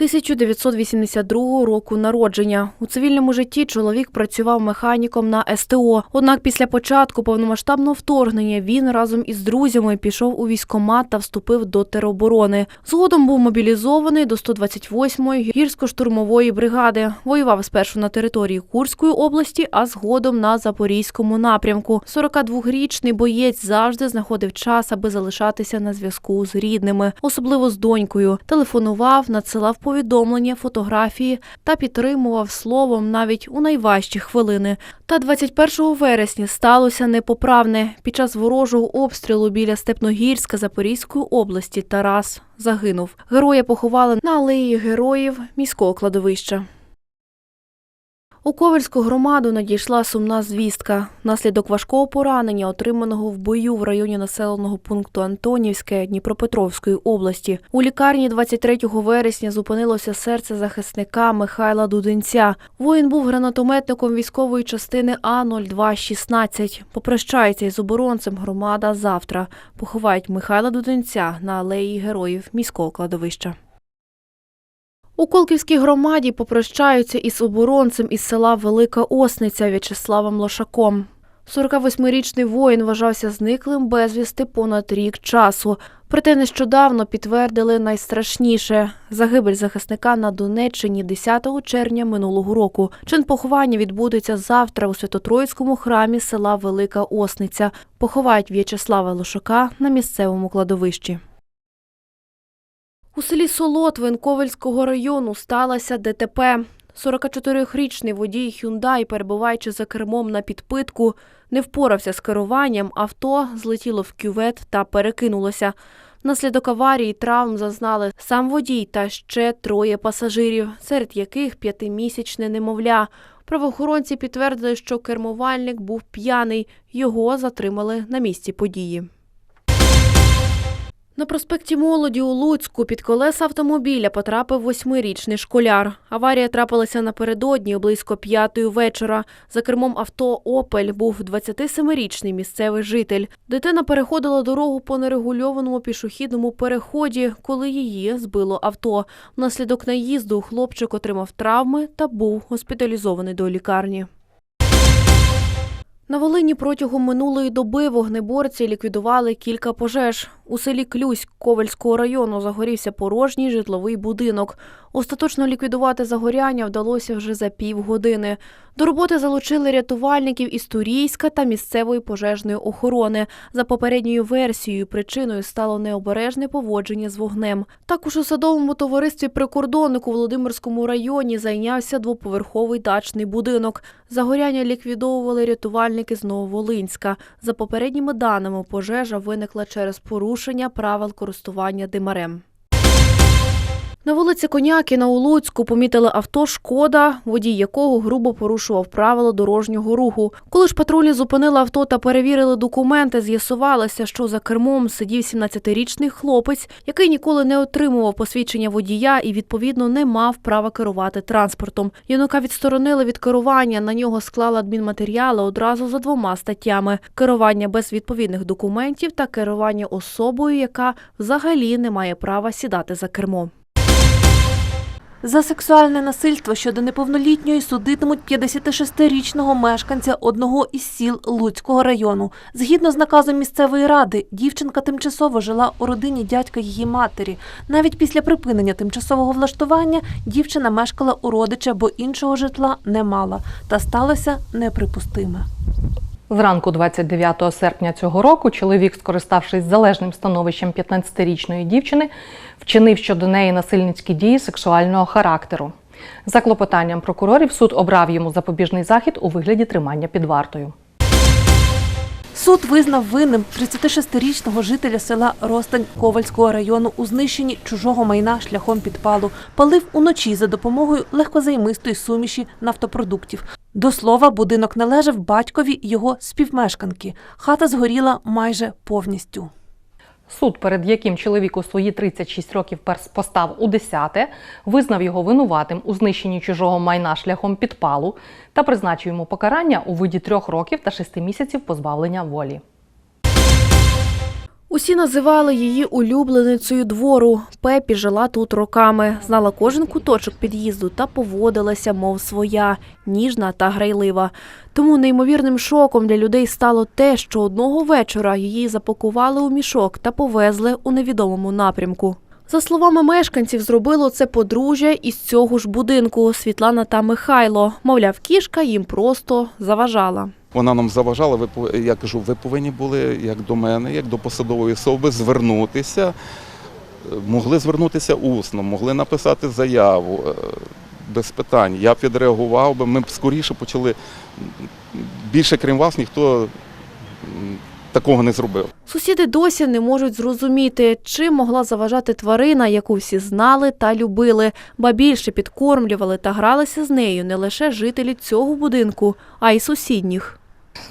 1982 року народження. У цивільному житті чоловік працював механіком на СТО. Однак після початку повномасштабного вторгнення він разом із друзями пішов у військкомат та вступив до тероборони. Згодом був мобілізований до 128-ї гірсько-штурмової бригади. Воював спершу на території Курської області, а згодом на Запорізькому напрямку. 42-річний боєць завжди знаходив час, аби залишатися на зв'язку з рідними, особливо з донькою. Телефонував, надсилав повідомлення, фотографії та підтримував словом навіть у найважчі хвилини. Та 21 вересня сталося непоправне. Під час ворожого обстрілу біля Степногірська Запорізької області Тарас загинув. Героя поховали на алеї героїв міського кладовища. У Ковельську громаду надійшла сумна звістка. Внаслідок важкого поранення, отриманого в бою в районі населеного пункту Антонівське Дніпропетровської області. У лікарні 23 вересня зупинилося серце захисника Михайла Дуденця. Воїн був гранатометником військової частини А-0216. Попрощається із оборонцем громада завтра. Поховають Михайла Дуденця на алеї героїв міського кладовища. У Колківській громаді попрощаються із оборонцем із села Велика Осниця В'ячеславом Лошаком. 48-річний воїн вважався зниклим безвісти понад рік часу. Проте нещодавно підтвердили найстрашніше загибель захисника на Донеччині 10 червня минулого року. Чин поховання відбудеться завтра у Свято-Троїцькому храмі села Велика Осниця. Поховають В'ячеслава Лошака на місцевому кладовищі. У селі Солотвин Ковельського району сталося ДТП. 44-річний водій Hyundai, перебуваючи за кермом на підпитку, не впорався з керуванням, авто злетіло в кювет та перекинулося. Внаслідок аварії травм зазнали сам водій та ще троє пасажирів, серед яких п'ятимісячне немовля. Правоохоронці підтвердили, що кермувальник був п'яний. Його затримали на місці події. На проспекті Молоді у Луцьку під колеса автомобіля потрапив восьмирічний школяр. Аварія трапилася напередодні близько п'ятої вечора. За кермом авто «Опель» був 27-річний місцевий житель. Дитина переходила дорогу по нерегульованому пішохідному переході, коли її збило авто. Внаслідок наїзду хлопчик отримав травми та був госпіталізований до лікарні. На Волині протягом минулої доби вогнеборці ліквідували кілька пожеж. У селі Клюсь Ковальського району загорівся порожній житловий будинок. Остаточно ліквідувати загоряння вдалося вже за півгодини. До роботи залучили рятувальників із Турійська та місцевої пожежної охорони. За попередньою версією, причиною стало необережне поводження з вогнем. Також у садовому товаристві прикордоннику у Володимирському районі зайнявся двоповерховий дачний будинок. Загоряння ліквідовували рятувальники з Нововолинська. За попередніми даними, пожежа виникла через порушення правил користування димарем. На вулиці Конякіна у Луцьку помітили авто «Шкода», водій якого грубо порушував правила дорожнього руху. Коли ж патрульні зупинили авто та перевірили документи, з'ясувалося, що за кермом сидів 17-річний хлопець, який ніколи не отримував посвідчення водія і, відповідно, не мав права керувати транспортом. Юнака відсторонили від керування, на нього склали адмінматеріали одразу за двома статтями: керування без відповідних документів та керування особою, яка взагалі не має права сідати за кермо. За сексуальне насильство щодо неповнолітньої судитимуть 56-річного мешканця одного із сіл Луцького району. Згідно з наказом місцевої ради, дівчинка тимчасово жила у родині дядька її матері. Навіть після припинення тимчасового влаштування дівчина мешкала у родича, бо іншого житла не мала. Та сталося неприпустиме. Зранку 29 серпня цього року чоловік, скориставшись залежним становищем 15-річної дівчини, вчинив щодо неї насильницькі дії сексуального характеру. За клопотанням прокурорів суд обрав йому запобіжний захід у вигляді тримання під вартою. Суд визнав винним 36-річного жителя села Ростань Ковальського району у знищенні чужого майна шляхом підпалу. Палив уночі за допомогою легкозаймистої суміші нафтопродуктів. До слова, будинок належав батькові його співмешканки. Хата згоріла майже повністю. Суд, перед яким чоловік у свої 36 років перс постав у 10-те, визнав його винуватим у знищенні чужого майна шляхом підпалу та призначив йому покарання у виді трьох років та шести місяців позбавлення волі. Усі називали її улюбленицею двору. Пепі жила тут роками, знала кожен куточок під'їзду та поводилася, мов своя, ніжна та грайлива. Тому неймовірним шоком для людей стало те, що одного вечора її запакували у мішок та повезли у невідомому напрямку. За словами мешканців, зробило це подружжя із цього ж будинку Світлана та Михайло. Мовляв, кішка їм просто заважала. Вона нам заважала. Ви я кажу, ви повинні були як до мене, як до посадової особи, звернутися. Могли звернутися усно, могли написати заяву е, без питань. Я б відреагував би. Ми б скоріше почали. Більше крім вас, ніхто такого не зробив. Сусіди досі не можуть зрозуміти, чим могла заважати тварина, яку всі знали та любили, ба більше підкормлювали та гралися з нею не лише жителі цього будинку, а й сусідніх.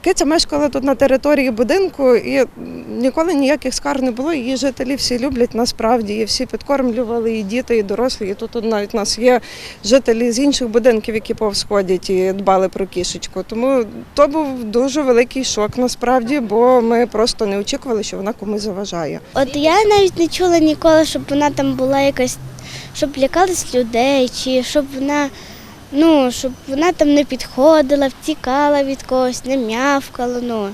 Киця мешкала тут на території будинку і ніколи ніяких скарг не було. Її жителі всі люблять насправді. І всі підкормлювали, і діти, і дорослі. І тут навіть у нас є жителі з інших будинків, які повсходять і дбали про кішечку. Тому то був дуже великий шок насправді, бо ми просто не очікували, що вона комусь заважає. От я навіть не чула ніколи, щоб вона там була якась, щоб лякались людей, чи щоб вона, ну, щоб вона там не підходила, втікала від когось, не м'явкала. Ну.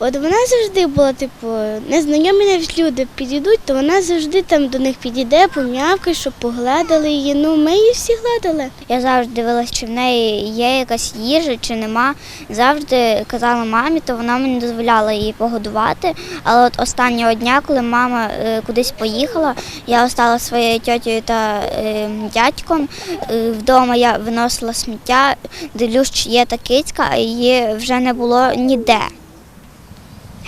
От вона завжди була, типу, незнайомі навіть люди підійдуть, то вона завжди там до них підійде, пом'явкає, щоб погладили її. Ну, ми її всі гладили. Я завжди дивилася, чи в неї є якась їжа, чи нема. Завжди казала мамі, то вона мені дозволяла її погодувати. Але от останнього дня, коли мама е, кудись поїхала, я остала своєю тьотєю та е, дядьком. Е, вдома я виносила сміття, дивлюсь, чи є та кицька, а її вже не було ніде.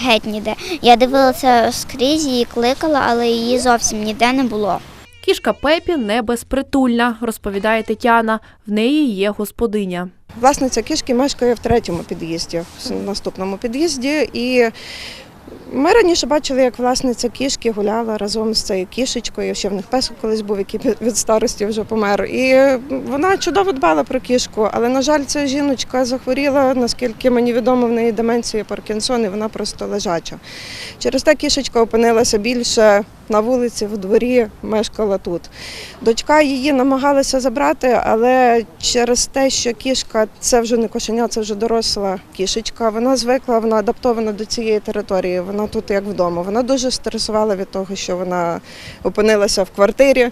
Геть ніде. Я дивилася скрізь, її кликала, але її зовсім ніде не було. Кішка Пепі не безпритульна, розповідає Тетяна. В неї є господиня. Власниця кішки мешкає в третьому під'їзді, в наступному під'їзді. І ми раніше бачили, як власниця кішки гуляла разом з цією кішечкою. Ще в них песик колись був, який від старості вже помер. І вона чудово дбала про кішку, але, на жаль, ця жіночка захворіла, наскільки мені відомо, в неї деменція Паркінсон, і вона просто лежача. Через те кішечка опинилася більше на вулиці, в дворі, мешкала тут. Дочка її намагалася забрати, але через те, що кішка це вже не кошеня, це вже доросла кішечка. Вона звикла, вона адаптована до цієї території. Вона тут як вдома. Вона дуже стресувала від того, що вона опинилася в квартирі.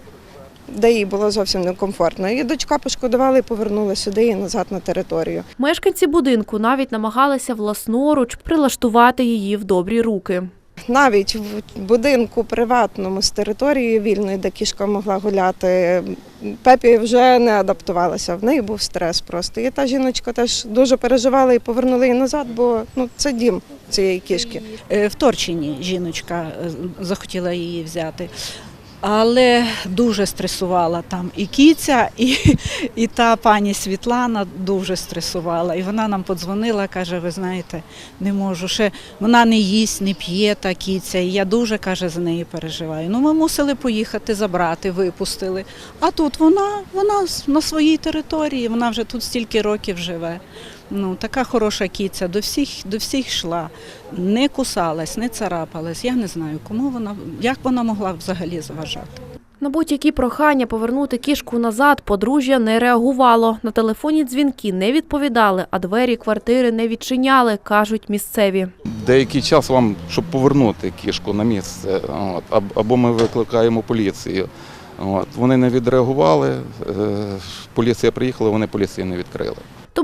Де їй було зовсім некомфортно. Її дочка пошкодувала і повернула сюди і назад на територію. Мешканці будинку навіть намагалися власноруч прилаштувати її в добрі руки. Навіть в будинку приватному з території вільної, де кішка могла гуляти, Пепі вже не адаптувалася. В неї був стрес просто. І та жіночка теж дуже переживала і повернули її назад, бо ну це дім цієї кішки. Е, в Торчині жіночка е, захотіла її взяти. Але дуже стресувала там і кіця, і, і та пані Світлана дуже стресувала. І вона нам подзвонила, каже: ви знаєте, не можу ще вона не їсть, не п'є та кіця. І я дуже каже за неї переживаю. Ну, ми мусили поїхати забрати, випустили. А тут вона, вона на своїй території, вона вже тут стільки років живе. Ну, така хороша кіця, до всіх, до всіх йшла, не кусалась, не царапалась. Я не знаю, кому вона, як вона могла взагалі заважати. На будь-які прохання повернути кішку назад подружжя не реагувало. На телефонні дзвінки не відповідали, а двері квартири не відчиняли, кажуть місцеві. Деякий час вам, щоб повернути кішку на місце, от, або ми викликаємо поліцію. От, вони не відреагували, е, поліція приїхала, вони поліції не відкрили.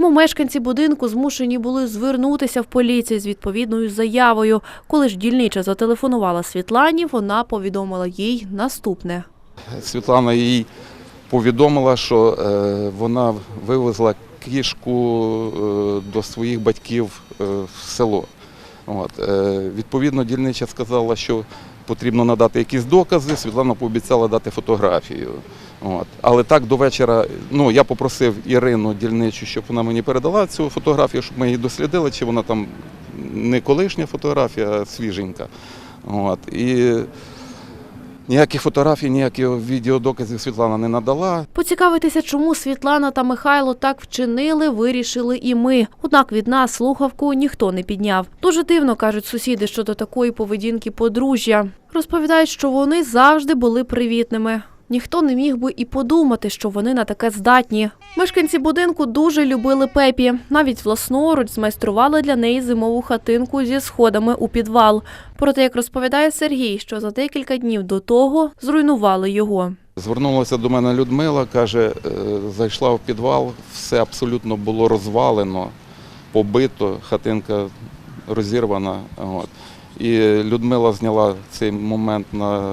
Тому мешканці будинку змушені були звернутися в поліцію з відповідною заявою. Коли ж дільнича зателефонувала Світлані, вона повідомила їй наступне. Світлана їй повідомила, що е, вона вивезла кішку е, до своїх батьків е, в село. От, е, відповідно, дільнича сказала, що потрібно надати якісь докази. Світлана пообіцяла дати фотографію. От. Але так до вечора, ну я попросив Ірину дільничу, щоб вона мені передала цю фотографію, щоб ми її дослідили, чи вона там не колишня фотографія, а свіженька. От. І Ніяких фотографій, ніяких відеодоказів Світлана не надала. Поцікавитися, чому Світлана та Михайло так вчинили, вирішили і ми. Однак від нас слухавку ніхто не підняв. Дуже дивно кажуть сусіди щодо такої поведінки подружжя. Розповідають, що вони завжди були привітними. Ніхто не міг би і подумати, що вони на таке здатні. Мешканці будинку дуже любили Пепі. Навіть власноруч змайстрували для неї зимову хатинку зі сходами у підвал. Проте, як розповідає Сергій, що за декілька днів до того зруйнували його. Звернулася до мене Людмила, каже, е, зайшла в підвал, все абсолютно було розвалено, побито, хатинка розірвана. От. І Людмила зняла цей момент на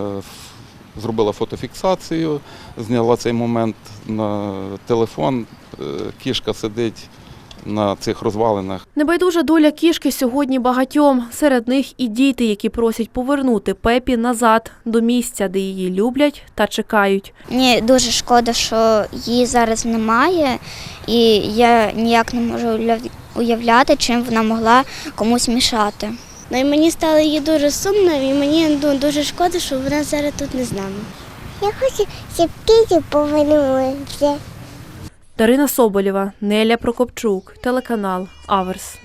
зробила фотофіксацію, зняла цей момент на телефон. Е, Кішка сидить на цих розвалинах. Небайдужа доля кішки сьогодні багатьом. Серед них і діти, які просять повернути Пепі назад до місця, де її люблять та чекають. Мені дуже шкода, що її зараз немає, і я ніяк не можу уяв- уявляти, чим вона могла комусь мішати. Ну і мені стало її дуже сумно, і мені ну, дуже шкода, що вона зараз тут не з нами. Я хочу, щоб Кіті повернулася. Дарина Соболєва, Неля Прокопчук, телеканал Аверс.